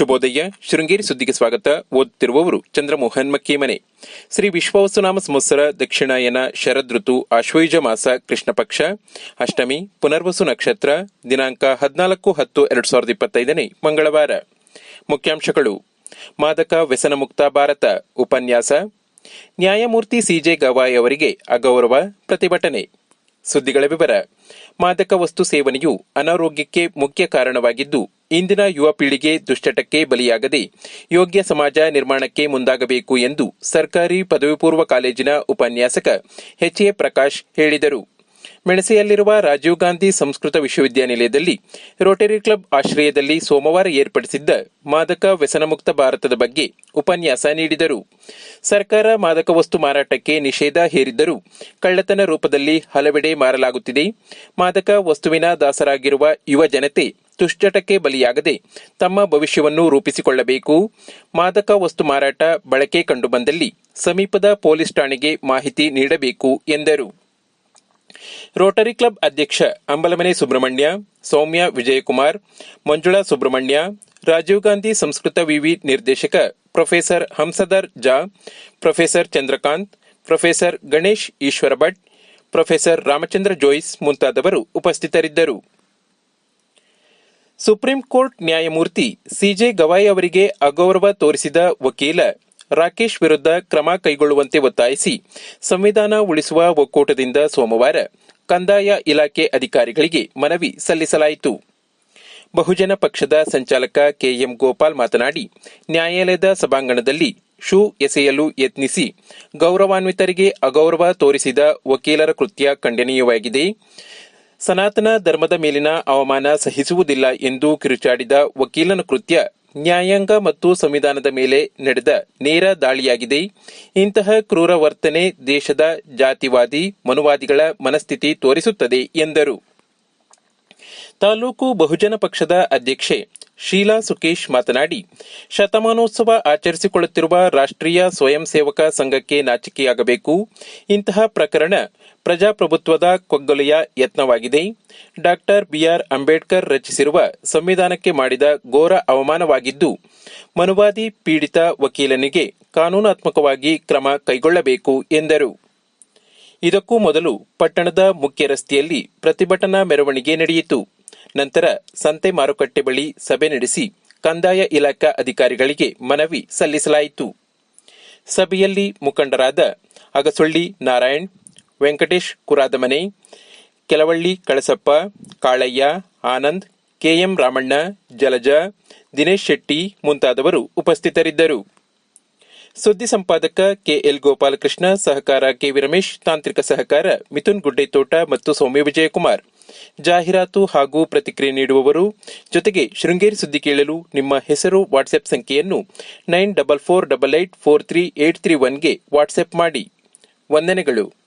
ಶುಭೋದಯ. ಶೃಂಗೇರಿ ಸುದ್ದಿಗೆ ಸ್ವಾಗತ. ಓದುತ್ತಿರುವವರು ಚಂದ್ರಮೋಹನ್ ಮಕ್ಕೇಮನೆ. ಶ್ರೀ ವಿಶ್ವವಸುನಾಮ ಸಂವತ್ಸರ, ದಕ್ಷಿಣಾಯನ ಶರದ್ ಋತು, ಆಶ್ವಯುಜ ಮಾಸ, ಕೃಷ್ಣ ಪಕ್ಷ. ಅಷ್ಟಮಿ, ಪುನರ್ವಸು ನಕ್ಷತ್ರ, ದಿನಾಂಕ ಹದಿನಾಲ್ಕು ಹತ್ತು ಎರಡ್ ಸಾವಿರದ ಇಪ್ಪತ್ತೈದನೇ ಮಂಗಳವಾರ. ಮುಖ್ಯಾಂಶಗಳು. ಮಾದಕ ವ್ಯಸನ ಮುಕ್ತ ಭಾರತ, ಉಪನ್ಯಾಸ. ನ್ಯಾಯಮೂರ್ತಿ ಸಿಜೆ ಗವಾಯ್ ಅವರಿಗೆ ಅಗೌರವ ಪ್ರತಿಭಟನೆ. ಸುದ್ದಿಗಳ ವಿವರ. ಮಾದಕ ವಸ್ತು ಸೇವನೆಯು ಅನಾರೋಗ್ಯಕ್ಕೆ ಮುಖ್ಯ ಕಾರಣವಾಗಿದ್ದು ಇಂದಿನ ಯುವ ಪೀಳಿಗೆ ದುಶ್ಚಟಕ್ಕೆ ಬಲಿಯಾಗದೆ ಯೋಗ್ಯ ಸಮಾಜ ನಿರ್ಮಾಣಕ್ಕೆ ಮುಂದಾಗಬೇಕು ಎಂದು ಸರ್ಕಾರಿ ಪದವಿ ಪೂರ್ವ ಕಾಲೇಜಿನ ಉಪನ್ಯಾಸಕ ಎಚ್ ಎ ಪ್ರಕಾಶ್ ಹೇಳಿದರು. ಮೆಣಸೆಯಲ್ಲಿರುವ ರಾಜೀವ್ ಗಾಂಧಿ ಸಂಸ್ಕೃತ ವಿಶ್ವವಿದ್ಯಾನಿಲಯದಲ್ಲಿ ರೋಟರಿ ಕ್ಲಬ್ ಆಶ್ರಯದಲ್ಲಿ ಸೋಮವಾರ ಏರ್ಪಡಿಸಿದ್ದ ಮಾದಕ ವ್ಯಸನಮುಕ್ತ ಭಾರತದ ಬಗ್ಗೆ ಉಪನ್ಯಾಸ ನೀಡಿದರು. ಸರ್ಕಾರ ಮಾದಕ ವಸ್ತು ಮಾರಾಟಕ್ಕೆ ನಿಷೇಧ ಹೇರಿದ್ದರೂ ಕಳ್ಳತನ ರೂಪದಲ್ಲಿ ಹಲವೆಡೆ ಮಾರಲಾಗುತ್ತಿದೆ. ಮಾದಕ ವಸ್ತುವಿನ ದಾಸರಾಗಿರುವ ಯುವ ಜನತೆ ದುಶ್ಚಟಕ್ಕೆ ಬಲಿಯಾಗದೆ ತಮ್ಮ ಭವಿಷ್ಯವನ್ನು ರೂಪಿಸಿಕೊಳ್ಳಬೇಕು. ಮಾದಕ ವಸ್ತು ಮಾರಾಟ ಬಳಕೆ ಕಂಡುಬಂದಲ್ಲಿ ಸಮೀಪದ ಪೊಲೀಸ್ ಠಾಣೆಗೆ ಮಾಹಿತಿ ನೀಡಬೇಕು ಎಂದರು. ರೋಟರಿ ಕ್ಲಬ್ ಅಧ್ಯಕ್ಷ ಅಂಬಲಮನೆ ಸುಬ್ರಹ್ಮಣ್ಯ, ಸೌಮ್ಯ ವಿಜಯಕುಮಾರ್, ಮಂಜುಳಾ ಸುಬ್ರಹ್ಮಣ್ಯ, ರಾಜೀವ್ ಗಾಂಧಿ ಸಂಸ್ಕೃತ ವಿವಿ ನಿರ್ದೇಶಕ professor Hamsadhar Jha, professor Chandrakant, professor Ganesh Eshwara Bhat professor Ramachandra Jois ಮುಂತಾದವರು ಉಪಸ್ಥಿತರಿದ್ದರು. ಸುಪ್ರೀಂ ಕೋರ್ಟ್ ನ್ಯಾಯಮೂರ್ತಿ ಸಿಜೆ ಗವಾಯ್ ಅವರಿಗೆ ಅಗೌರವ ತೋರಿಸಿದ ವಕೀಲ ರಾಕೇಶ್ ವಿರುದ್ಧ ಕ್ರಮ ಕೈಗೊಳ್ಳುವಂತೆ ಒತ್ತಾಯಿಸಿ ಸಂವಿಧಾನ ಉಳಿಸುವ ಒಕ್ಕೂಟದಿಂದ ಸೋಮವಾರ ಕಂದಾಯ ಇಲಾಖೆ ಅಧಿಕಾರಿಗಳಿಗೆ ಮನವಿ ಸಲ್ಲಿಸಲಾಯಿತು. ಬಹುಜನ ಪಕ್ಷದ ಸಂಚಾಲಕ ಕೆಎಂ ಗೋಪಾಲ್ ಮಾತನಾಡಿ, ನ್ಯಾಯಾಲಯದ ಸಭಾಂಗಣದಲ್ಲಿ ಶೂ ಎಸೆಯಲು ಯತ್ನಿಸಿ ಗೌರವಾನ್ವಿತರಿಗೆ ಅಗೌರವ ತೋರಿಸಿದ ವಕೀಲರ ಕೃತ್ಯ ಖಂಡನೀಯವಾಗಿದೆ. ಸನಾತನ ಧರ್ಮದ ಮೇಲಿನ ಅವಮಾನ ಸಹಿಸುವುದಿಲ್ಲ ಎಂದು ಕಿರುಚಾಡಿದ ವಕೀಲನ ಕೃತ್ಯ ನ್ಯಾಯಾಂಗ ಮತ್ತು ಸಂವಿಧಾನದ ಮೇಲೆ ನಡೆದ ನೇರ ದಾಳಿಯಾಗಿದೆ. ಇಂತಹ ಕ್ರೂರ ವರ್ತನೆ ದೇಶದ ಜಾತಿವಾದಿ ಮನುವಾದಿಗಳ ಮನಸ್ಥಿತಿ ತೋರಿಸುತ್ತದೆ ಎಂದರು. ತಾಲೂಕು ಬಹುಜನ ಪಕ್ಷದ ಅಧ್ಯಕ್ಷೆ ಶೀಲಾ ಸುಕೇಶ್ ಮಾತನಾಡಿ, ಶತಮಾನೋತ್ಸವ ಆಚರಿಸಿಕೊಳ್ಳುತ್ತಿರುವ ರಾಷ್ಟ್ರೀಯ ಸ್ವಯಂ ಸೇವಕ ಸಂಘಕ್ಕೆ ನಾಚಿಕೆಯಾಗಬೇಕು. ಇಂತಹ ಪ್ರಕರಣ ಪ್ರಜಾಪ್ರಭುತ್ವದ ಕೊಗ್ಗೊಲೆಯ ಯತ್ನವಾಗಿದೆ. Doctor BR. ಅಂಬೇಡ್ಕರ್ ರಚಿಸಿರುವ ಸಂವಿಧಾನಕ್ಕೆ ಮಾಡಿದ ಘೋರ ಅವಮಾನವಾಗಿದ್ದು, ಮನುವಾದಿ ಪೀಡಿತ ವಕೀಲನಿಗೆ ಕಾನೂನಾತ್ಮಕವಾಗಿ ಕ್ರಮ ಕೈಗೊಳ್ಳಬೇಕು ಎಂದರು. ಇದಕ್ಕೂ ಮೊದಲು ಪಟ್ಟಣದ ಮುಖ್ಯ ರಸ್ತೆಯಲ್ಲಿ ಪ್ರತಿಭಟನಾ ಮೆರವಣಿಗೆ ನಡೆಯಿತು. ನಂತರ ಸಂತೆ ಮಾರುಕಟ್ಟೆ ಬಳಿ ಸಭೆ ನಡೆಸಿ ಕಂದಾಯ ಇಲಾಖಾ ಅಧಿಕಾರಿಗಳಿಗೆ ಮನವಿ ಸಲ್ಲಿಸಲಾಯಿತು. ಸಭೆಯಲ್ಲಿ ಮುಖಂಡರಾದ ಅಗಸೊಳ್ಳಿ ನಾರಾಯಣ್, ವೆಂಕಟೇಶ್ ಕುರಾದಮನೆ ಕೆಲವಳ್ಳಿ ಕಳಸಪ್ಪ, ಕಾಳಯ್ಯ, ಆನಂದ್, ಕೆಎಂ ರಾಮಣ್ಣ, ಜಲಜ, ದಿನೇಶ್ ಶೆಟ್ಟಿ ಮುಂತಾದವರು ಉಪಸ್ಥಿತರಿದ್ದರು. ಸುದ್ದಿ ಸಂಪಾದಕ ಕೆಎಲ್ ಗೋಪಾಲಕೃಷ್ಣ, ಸಹಕಾರ ಕೆವಿ ರಮೇಶ್, ತಾಂತ್ರಿಕ ಸಹಕಾರ ಮಿಥುನ್ ಗುಡ್ಡೆತೋಟ ಮತ್ತು ಸೌಮ್ಯ ವಿಜಯಕುಮಾರ್ ಜಾಹೀರಾತು ಹಾಗೂ ಪ್ರತಿಕ್ರಿಯೆ ನೀಡುವವರು ಜೊತೆಗೆ ಶೃಂಗೇರಿ ಸುದ್ದಿ ಕೇಳಲು ನಿಮ್ಮ ಹೆಸರು ವಾಟ್ಸ್ಆಪ್ ಸಂಖ್ಯೆಯನ್ನು nine double four double eight four three eight three ಒನ್ಗೆ WhatsApp ಮಾಡಿ. ವಂದನೆಗಳು.